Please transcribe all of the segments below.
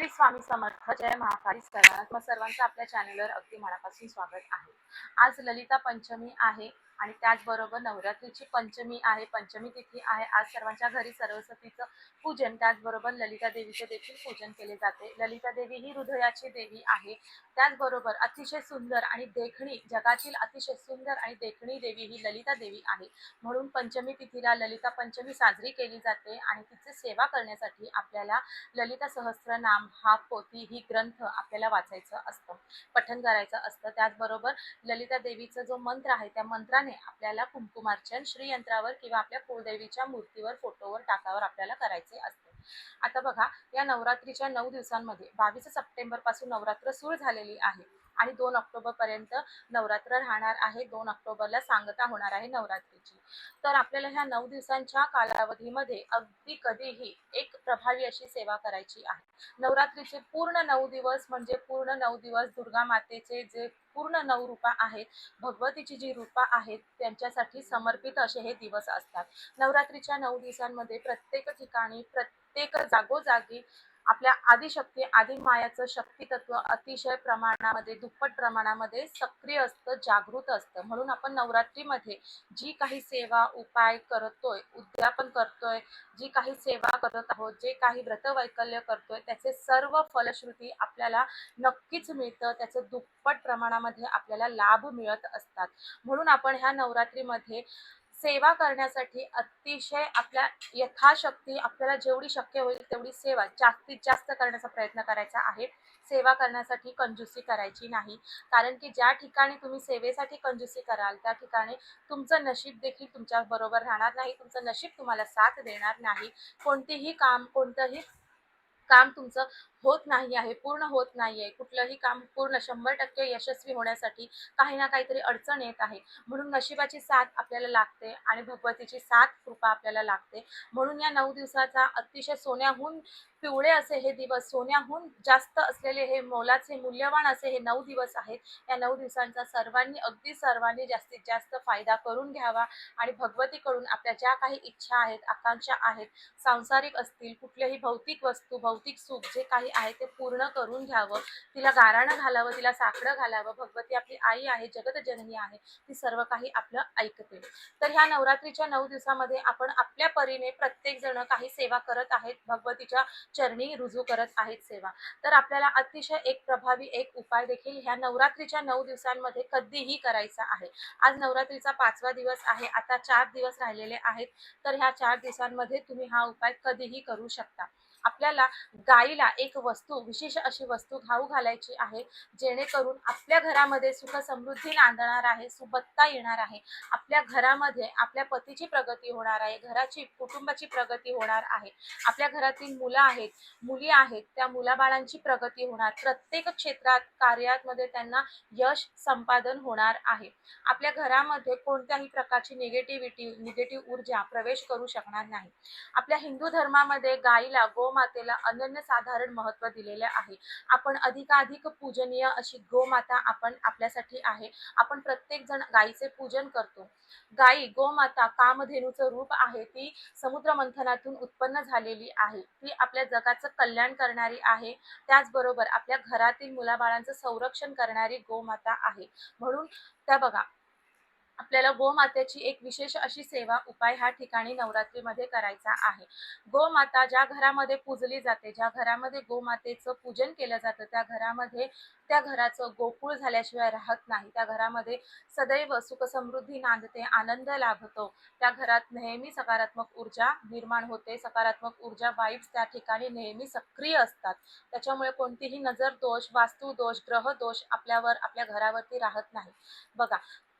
श्री स्वामी समर्थ जय महाकाली सर्वांना सर्वांचं आपल्या चॅनलवर अगदी मनापासून स्वागत आहे. आज ललिता पंचमी आहे. आणि त्याचबरोबर नवरात्रीची पंचमी आहे पंचमी तिथी आहे. आज सर्वांच्या घरी सरस्वतीचं पूजन त्याचबरोबर ललिता देवीचे देखील पूजन केले जाते. ललिता देवी ही हृदयाची देवी आहे. त्याचबरोबर अतिशय सुंदर आणि देखणी जगातील अतिशय सुंदर आणि देखणी देवी ही ललिता देवी आहे. म्हणून पंचमी तिथीला ललिता पंचमी साजरी केली जाते आणि तिची सेवा करण्यासाठी आपल्याला ललिता सहस्त्रनाम हा पोथी ही ग्रंथ आपल्याला वाचायचं असतं पठण करायचं असतं. त्याचबरोबर ललिता देवीचा जो मंत्र आहे त्या मंत्राने आपल्याला कुंकुमार्चन श्रीयंत्रावर किंवा आपल्या कुलदेवीच्या मूर्तीवर फोटोवर टाकावर आपल्याला करायचे असते. आता बघा या नवरात्रीच्या नऊ दिवसांमध्ये बावीस सप्टेंबरपासून नवरात्र सुरू झालेली आहे. आणि दोन ऑक्टोबर पर्यंत नवरात्र राहणार आहे. दोन ऑक्टोबरला सांगता होणार आहे नवरात्रीची. तर आपल्याला ह्या नऊ दिवसांच्या कालावधीमध्ये अगदी कधीही एक प्रभावी अशी सेवा करायची आहे. नवरात्रीचे पूर्ण नऊ दिवस म्हणजे पूर्ण नऊ दिवस दुर्गा मातेचे जे पूर्ण नऊ रूपा आहेत भगवतीची जी रूपा आहेत त्यांच्यासाठी समर्पित असे हे दिवस असतात. नवरात्रीच्या नऊ दिवसांमध्ये प्रत्येक ठिकाणी प्रत्येक जागोजागी आपल्या आदिशक्ती आदिमायाचं शक्तितत्व अतिशय प्रमाणामध्ये दुप्पट प्रमाणामध्ये सक्रिय असतं जागृत असतं. म्हणून आपण नवरात्रीमध्ये जी काही सेवा उपाय करतोय उद्यापन करतोय जी काही सेवा करत आहोत जे काही व्रतवैकल्य करतोय त्याचे सर्व फलश्रुती आपल्याला नक्कीच मिळतं. त्याचं दुप्पट प्रमाणामध्ये आपल्याला लाभ मिळत असतात. म्हणून आपण ह्या नवरात्रीमध्ये सेवा करण्यासाठी अतिशय आपल्या यथाशक्ती आपल्याला जेवढी शक्य होईल तेवढी सेवा जास्तीत जास्त करण्याचा प्रयत्न करायचा आहे. सेवा करण्यासाठी कंजूसी करायची नाही. कारण की ज्या ठिकाणी तुम्ही सेवेसाठी कंजूसी कराल त्या ठिकाणी तुमचं नशीब देखील तुमच्या बरोबर राहणार नाही. तुमचं नशीब तुम्हाला साथ देणार नाही. कोणतेही काम कोणतंही काम तुमचं होत नाही आहे पूर्ण होत नाही आहे. कुठलंही काम पूर्ण शंभर टक्के यशस्वी होण्यासाठी काही ना काहीतरी अडचण येत आहे. म्हणून नशिबाची साथ आपल्याला लागते आणि भगवतीची साथ कृपा आपल्याला लागते. म्हणून या नऊ दिवसाचा अतिशय सोन्याहून पिवळे असे हे दिवस सोन्याहून जास्त असलेले हे मोलाचे मूल्यवान असे हे नऊ दिवस आहेत. या नऊ दिवसांचा सर्वांनी अगदी सर्वांनी जास्तीत जास्त फायदा करून घ्यावा आणि भगवतीकडून आपल्या ज्या काही इच्छा आहेत आकांक्षा आहेत सांसारिक असतील कुठल्याही भौतिक वस्तू भौतिक सुख जे काही आहे ते पूर्ण करून घ्यावं. तिला गाराणं घालावं तिला साकडं घालावं. भगवती आपली आई आहे जगतजननी आहे ती सर्व काही आपलं ऐकते. तर ह्या नवरात्रीच्या नऊ दिवसामध्ये आपण आपल्या परीने प्रत्येक जण काही सेवा करत आहेत. भगवतीच्या चरणी रुजू करत आहेत सेवा. तर आपल्याला अतिशय एक प्रभावी एक उपाय देखील ह्या नवरात्रीच्या नऊ दिवसांमध्ये कधीही करायचा आहे. आज नवरात्रीचा पाचवा दिवस आहे. आता चार दिवस राहिलेले आहेत. तर ह्या चार दिवसांमध्ये तुम्ही हा उपाय कधीही करू शकता. आपल्याला गाईला एक वस्तू विशेष अशी वस्तू घाऊ घालायची आहे जेणेकरून आपल्या घरामध्ये सुख समृद्धी नांदणार आहे सुबत्ता येणार आहे. आपल्या घरामध्ये आपल्या पतीची प्रगती होणार आहे घराची कुटुंबाची प्रगती होणार आहे. आपल्या घरातील मुलं आहेत मुली आहेत त्या मुलाबाळांची प्रगती होणार. प्रत्येक क्षेत्रात कार्यामध्ये त्यांना यश संपादन होणार आहे. आपल्या घरामध्ये कोणत्याही प्रकारची निगेटिव्हिटी निगेटिव्ह ऊर्जा प्रवेश करू शकणार नाही. आपल्या हिंदू धर्मामध्ये गाईला गोमातेला अनन्यसाधारण महत्त्व दिलेले आहे. आपण अधिकाधिक पूजनीय अशी गोमाता आपण आपल्यासाठी आहे. आपण प्रत्येक जण गायीचे पूजन करतो. गायी गोमाता कामधेनूचं रूप आहे. ती समुद्र मंथनातून उत्पन्न झालेली आहे. ती आपल्या जगाचं कल्याण करणारी आहे. त्याचबरोबर आपल्या घरातील मुलाबाळांचं संरक्षण करणारी गोमाता आहे. म्हणून त्या बघा आपल्याला गोमातेची एक विशेष अशी सेवा उपाय ह्या ठिकाणी नवरात्रीमध्ये करायचा आहे. गोमाता ज्या घरामध्ये पूजली जाते ज्या घरामध्ये गोमातेचं पूजन केलं जातं त्या घरामध्ये त्या घराचं गोकुळ झाल्याशिवाय राहत नाही. त्या घरामध्ये सदैव सुख समृद्धी नांदते आनंद लाभतो. त्या घरात नेहमी सकारात्मक ऊर्जा निर्माण होते. सकारात्मक ऊर्जा वाईब्स त्या ठिकाणी नेहमी सक्रिय असतात. त्याच्यामुळे कोणतीही नजर दोष वास्तू दोष ग्रह दोष आपल्यावर आपल्या घरावरती राहत नाही. बघा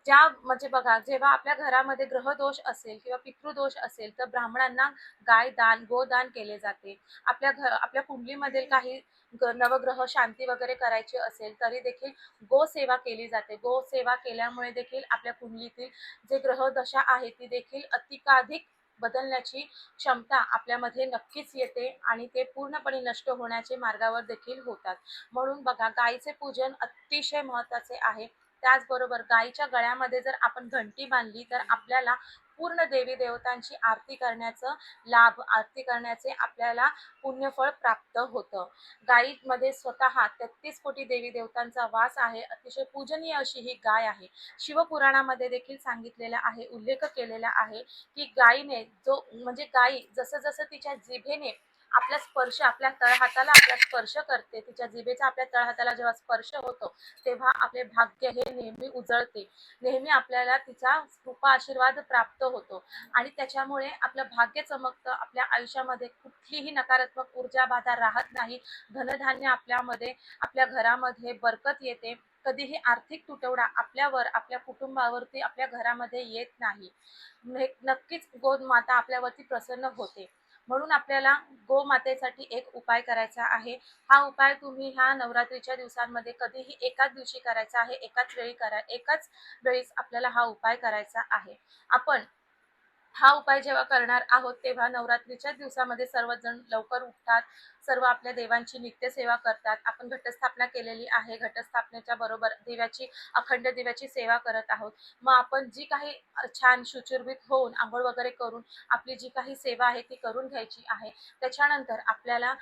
ज्या म्हणजे बघा जेव्हा आपल्या घरामध्ये ग्रहदोष असेल किंवा पितृदोष असेल तर ब्राह्मणांना गाय दान गोदान केले जाते. आपल्या घर आपल्या कुंडलीमधील काही नवग्रह शांती वगैरे करायची असेल तरी देखील गोसेवा केली जाते. गोसेवा केल्यामुळे देखील आपल्या कुंडलीतील जे ग्रह दशा आहे ती देखील अधिकाधिक बदलण्याची क्षमता आपल्यामध्ये नक्कीच येते आणि ते पूर्णपणे नष्ट होण्याचे मार्गावर देखील होतात. म्हणून बघा गायीचे पूजन अतिशय महत्त्वाचे आहे. त्याचबरोबर गायीच्या गळ्यामध्ये जर आपण घंटी बांधली तर आपल्याला पूर्ण देवी देवतांची आरती करण्याचं लाभ आरती करण्याचे आपल्याला पुण्यफळ प्राप्त होतं. गायीमध्ये स्वतः तेहतीस कोटी देवी देवतांचा वास आहे. अतिशय पूजनीय अशी ही गाय आहे. शिवपुराणामध्ये देखील सांगितलेला आहे उल्लेख केलेला आहे की गायीने जो म्हणजे गायी जसं जसं तिच्या जिभेने आपला स्पर्श आपल्या तळहाताला आपला स्पर्श करते. तिच्या जिभेचा आपल्या तळहाताला जेव्हा स्पर्श होतो तेव्हा आपले भाग्य हे नेहमी उजळते. नेहमी आपल्याला तिचा कृपा आशीर्वाद प्राप्त होतो. आणि त्याच्यामुळे आपलं भाग्य चमकतं. आपल्या आयुष्यामध्ये कुठलीही नकारात्मक ऊर्जा बाधा राहत नाही. धनधान्य आपल्यामध्ये आपल्या घरामध्ये बरकत येते. कधीही आर्थिक तुटवडा आपल्यावर आपल्या कुटुंबावरती आपल्या घरामध्ये येत नाही. नक्कीच नक्कीच गोमाता आपल्यावरती प्रसन्न होते. म्हणून आपल्याला गोमातेसाठी एक उपाय करायचा आहे. हा उपाय तुम्ही ह्या नवरात्रीच्या दिवसांमध्ये कधीही एकाच दिवशी करायचा आहे एकाच वेळी करा एकाच वेळीस आपल्याला हा उपाय करायचा आहे. आपण हा उपाय जेव्हा करणार आहोत तेव्हा नवरात्रीच्या दिवसामध्ये सर्वजण लवकर उठतात सर्व आपल्या देवांची नित्यसेवा करतात. आपण घटस्थापना केलेली आहे घटस्थापनेच्या बरोबर देवाची अखंड दिव्याची सेवा करत आहोत. मग आपण जी काही छान शुचिर्भित होऊन आंघोळ वगैरे करून आपली जी काही सेवा आहे ती करून घ्यायची आहे. त्याच्यानंतर आपल्याला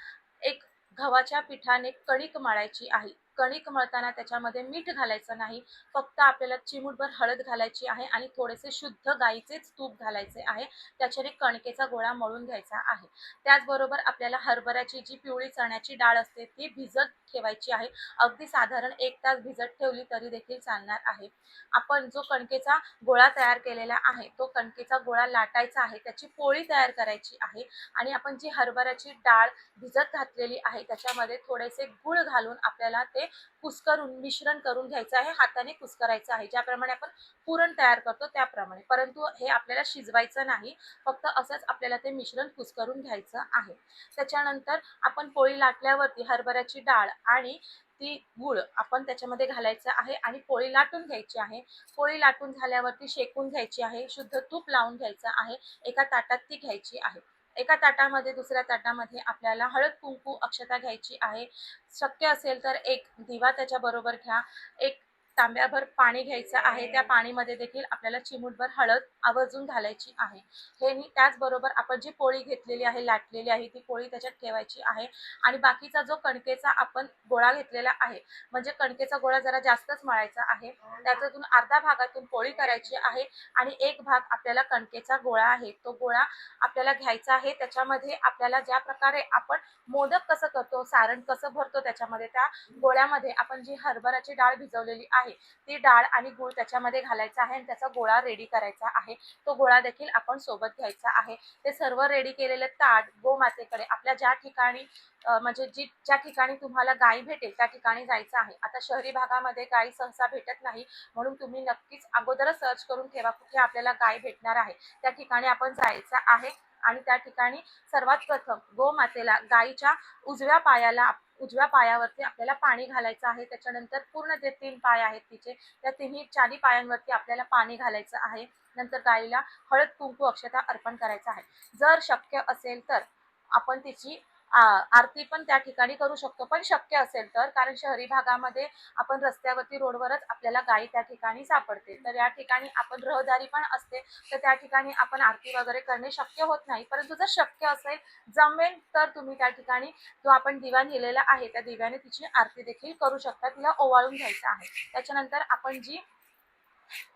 एक गव्हाच्या पिठाने कणिक मळायची आहे. कणिक मळताना त्याच्यामध्ये मीठ घालायचं नाही. फक्त आपल्याला चिमूटभर हळद घालायची आहे आणि थोडेसे शुद्ध गाईचेच तूप घालायचे आहे. त्याच्याने कणकेचा गोळा मळून घ्यायचा आहे. त्याचबरोबर आपल्याला हरभऱ्याची जी पिवळी चण्याची डाळ असते ती भिजत ठेवायची आहे. अगदी साधारण एक तास भिजत ठेवली तरी देखील चालणार आहे. आपण जो कणकेचा गोळा तयार केलेला आहे तो कणकेचा गोळा लाटायचा आहे त्याची पोळी तयार करायची आहे आणि आपण जी हरभऱ्याची डाळ भिजत घातलेली आहे त्याच्यामध्ये थोडेसे गुळ घालून आपल्याला ते कुस्करून मिश्रण करून घ्यायचं आहे हाताने कुस्करायचं आहे. ज्याप्रमाणे आपण पुरण तयार करतो त्याप्रमाणे. परंतु हे आपल्याला शिजवायचं नाही. फक्त असंच आपल्याला ते मिश्रण कुस्करून घ्यायचं आहे. त्याच्यानंतर आपण पोळी लाटल्यावरती हरभऱ्याची डाळ आणि ती गुळ आपण त्याच्यामध्ये घालायचं आहे आणि पोळी लाटून घ्यायची आहे. पोळी लाटून झाल्यावरती शेकून घ्यायची आहे. शुद्ध तूप लावून घ्यायचं आहे. एका ताटात ती घ्यायची आहे. एका ताटामध्ये दुसऱ्या ताटामध्ये आपल्याला हळद कुंकू अक्षता घ्यायची आहे. शक्य असेल तर एक दिवा त्याच्याबरोबर घ्या. एक तांब्याभर पाणी घ्यायचं आहे. त्या पाणीमध्ये देखील आपल्याला चिमूटभर हळद आवर्जून घालायची आहे. हे मी त्याचबरोबर आपण जी पोळी घेतलेली आहे लाटलेली आहे ती पोळी त्याच्यात ठेवायची आहे. आणि बाकीचा जो कणकेचा आपण गोळा घेतलेला आहे म्हणजे कणकेचा गोळा जरा जास्तच मळायचा आहे. त्याच्यातून अर्धा भागातून पोळी करायची आहे आणि एक भाग आपल्याला कणकेचा गोळा आहे. तो गोळा आपल्याला घ्यायचा आहे. त्याच्यामध्ये आपल्याला ज्या प्रकारे आपण मोदक कसं करतो सारण कसं भरतो त्याच्यामध्ये त्या गोळ्यामध्ये आपण जी हरभऱ्याची डाळ भिजवलेली आहे ती डाळ आणि गूळ त्याच्यामध्ये घालायचा आहे आणि त्याचा गोळा रेडी करायचा आहे. तो गोळा देखील आपण सोबत घ्यायचा आहे. ते सर्व रेडी केलेले ताट गोमातेकडे आपल्या ज्या ठिकाणी म्हणजे जी ज्या ठिकाणी तुम्हाला गाय भेटेल त्या ठिकाणी जायचं आहे. आता शहरी भागामध्ये गाय सहसा भेटत नाही. म्हणून तुम्ही नक्कीच अगोदरच सर्च करून ठेवा कुठे आपल्याला गाय भेटणार आहे. त्या ठिकाणी आपण जायचं आहे. आणि त्या ठिकाणी सर्वात प्रथम गोमातेला गायीच्या उजव्या पायाला उजव्या पायावरती आपल्याला पाणी घालायचं आहे त्याच्यानंतर पूर्ण जे तीन पाय आहेत तिचे त्या तिन्ही चारी पायांवरती आपल्याला पाणी घालायचं आहे. नंतर गायीला हळद कुंकू अक्षता अर्पण करायचं आहे. जर शक्य असेल तर आपण तिची आरती पण त्या ठिकाणी करू शकतो. पण शक्य असेल तर कारण शहरी भागामध्ये आपण रस्त्यावरती रोडवरच आपल्याला गायी त्या ठिकाणी सापडते. तर या ठिकाणी आपण रहदारी पण असते. तर त्या ठिकाणी आपण आरती वगैरे करणे शक्य होत नाही. परंतु जर शक्य असेल जमेल तर तुम्ही त्या ठिकाणी जो आपण दिवा नेलेला आहे त्या दिव्याने तिची आरती देखील करू शकता. तिला ओवाळून घ्यायचं आहे. त्याच्यानंतर आपण जी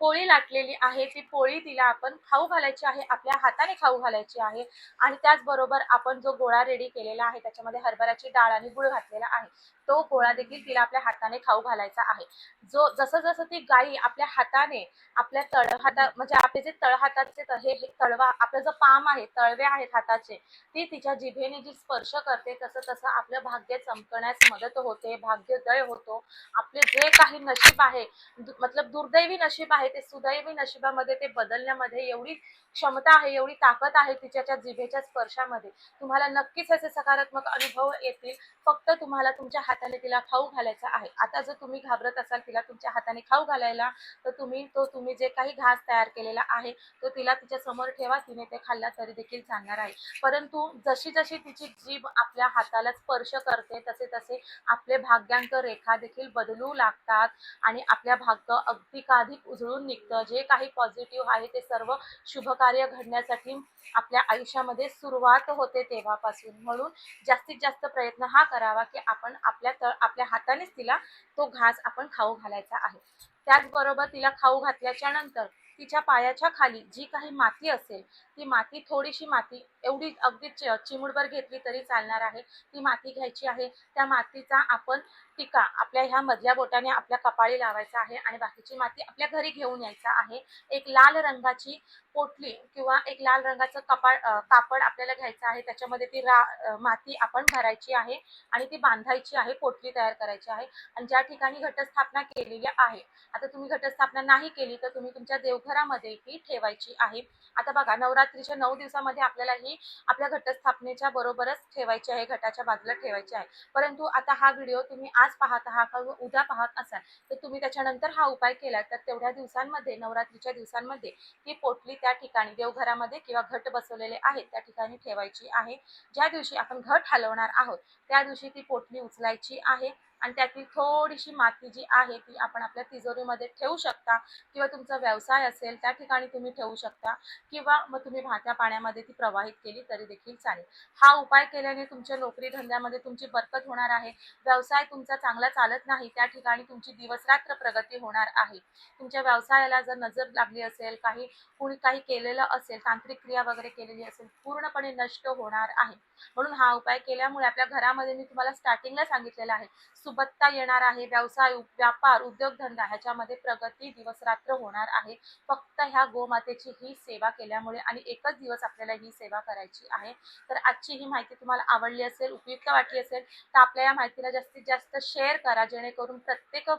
पोळी लाटलेली आहे ती पोळी तिला आपण खाऊ घालायची आहे आपल्या हाताने खाऊ घालायची आहे आणि त्याचबरोबर आपण जो गोळा रेडी केलेला आहे त्याच्यामध्ये हरभऱ्याची डाळ आणि गुळ घातलेला आहे. तो गोळा देखील तिला आपल्या हाताने खाऊ घालायचा आहे. जो जसं जसं ती गाई आपल्या हाताने आपल्या तळहाता म्हणजे आपले जे तळहाताचे हे तळवा आपलं जो पाम आहे तळवे आहेत हाताचे ती तिच्या जिभेने जी स्पर्श करते तसं तसं आपलं भाग्य चमकण्यास मदत होते भाग्योदय होतो. आपले जे काही नशीब आहे मतलब दुर्दैवी नशीब आहे ते सुदैवी नशिबामध्ये ते बदलण्यामध्ये एवढी क्षमता आहे एवढी ताकद आहे तिच्याच्या जिभेच्या स्पर्शामध्ये. तुम्हाला नक्कीच असे सकारात्मक अनुभव येतील. फक्त तुम्हाला तुमच्या हाताने तिला खाऊ घालायचा आहे. आता जर तुम्ही घाबरत असाल तिला तुमच्या हाताने खाऊ घालायला तर तुम्ही तो तुम्ही जे काही घास तयार केलेला आहे तो तिला तिच्या समोर ठेवा तिने ते खाल्ला तरी देखील चालणार आहे. परंतु जशी जशी तिची जीभ आपल्या हाताला स्पर्श करते तसे तसे आपले भाग्यांक रेखा देखील बदलू लागतात आणि आपल्या भाग्य अधिकाधिक उजळून निघतं. जे काही पॉझिटिव्ह आहे ते सर्व शुभ कार्य घडण्यासाठी आपल्या आयुष्यामध्ये सुरुवात होते तेव्हापासून. म्हणून जास्तीत जास्त प्रयत्न हा करावा की आपण आपल्या आपल्या तळ आपल्या हातानेच तिला तो घास आपण खाऊ घालायचा आहे. त्याचबरोबर तिला खाऊ घातल्याच्या नंतर तिच्या पायाच्या खाली जी काही माती असेल ती माती थोडीशी माती एवढी अगदी चि- चिमूटभर घेतली तरी चालणार आहे. ती माती घ्यायची आहे. त्या मातीचा आपण टिका आपल्या ह्या मधल्या बोटाने आपल्या कपाळी लावायचा आहे आणि बाकीची माती आपल्या घरी घेऊन यायचा आहे. एक लाल रंगाची पोटली किंवा एक लाल रंगाचं कपाळ कापड आपल्याला घ्यायचं आहे. त्याच्यामध्ये ती रा माती आपण भरायची आहे आणि ती बांधायची आहे पोटली तयार करायची आहे आणि ज्या ठिकाणी घटस्थापना केलेली आहे. आता तुम्ही घटस्थापना नाही केली तर तुम्ही तुमच्या देवघरामध्ये ही ठेवायची आहे. आता बघा नवरात्रीच्या नऊ दिवसामध्ये आपल्याला ही आपल्या घटस्थापनेच्या बरोबरच ठेवायची आहे घटाच्या बाजूला ठेवायची आहे. परंतु आता हा व्हिडिओ तुम्ही आज पाहत आहात किंवा उद्या पाहत असाल तर तुम्ही त्याच्यानंतर हा उपाय केला तर तेवढ्या दिवसांमध्ये नवरात्रीच्या दिवसांमध्ये ही पोटली त्या ठिकाणी देवघरामध्ये किंवा घट बसवलेले आहेत त्या ठिकाणी ठेवायची आहे. ज्या दिवशी आपण घट हलवणार आहोत त्या दिवशी ती पोटली उचलायची आहे. आणि त्यातील थोडीशी माती जी आहे ती आपण आपल्या तिजोरीमध्ये ठेवू शकता किंवा तुमचा व्यवसाय असेल त्या ठिकाणी तुम्ही ठेवू शकता किंवा मग तुम्ही भात्या पाण्यामध्ये ती प्रवाहित केली तरी देखील चालेल. हा उपाय केल्याने तुमच्या नोकरी धंद्यामध्ये तुमची बरकत होणार आहे. व्यवसाय तुमचा चांगला चालत नाही त्या ठिकाणी तुमची दिवसरात्र प्रगती होणार आहे. तुमच्या व्यवसायाला जर नजर लागली असेल काही कुणी काही केलेलं असेल तांत्रिक क्रिया वगैरे केलेली असेल पूर्णपणे नष्ट होणार आहे. म्हणून हा उपाय केल्यामुळे आपल्या घरामध्ये मी तुम्हाला स्टार्टिंगला सांगितलेलं आहे. सुबत्ता येणार आहे. व्यवसाय व्यापार उद्योगधंदा ह्याच्यामध्ये प्रगती दिवसरात्र होणार आहे. फक्त ह्या गोमातेची ही सेवा केल्यामुळे आणि एकच दिवस आपल्याला ही सेवा करायची आहे. तर आजची ही माहिती तुम्हाला आवडली असेल उपयुक्त वाटली असेल तर आपल्या या माहितीला जास्तीत जास्त शेअर करा जेणेकरून प्रत्येक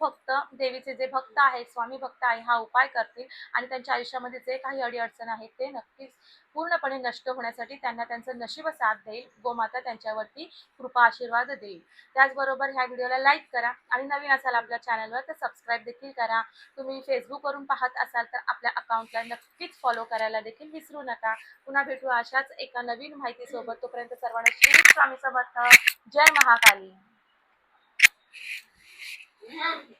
फक्त देवीचे जे भक्त आहेत स्वामी भक्त आहे हा उपाय करतील आणि त्यांच्या आयुष्यामध्ये जे काही अडीअडचण आहेत ते नक्कीच पूर्णपणे नष्ट होण्यासाठी त्यांना त्यांचं नशीब साथ देईल. गोमाता त्यांच्यावरती कृपा आशीर्वाद देईल. त्याचबरोबर ह्या व्हिडिओला लाईक करा आणि नवीन असाल आपल्या चॅनलवर तर सबस्क्राईब देखील करा. तुम्ही फेसबुकवरून पाहत असाल तर आपल्या अकाउंटला नक्कीच फॉलो करायला देखील विसरू नका. पुन्हा भेटू अशाच एका नवीन माहितीसोबत. तोपर्यंत सर्वांना श्री स्वामी समर्थ. जय महाकाली. Yeah.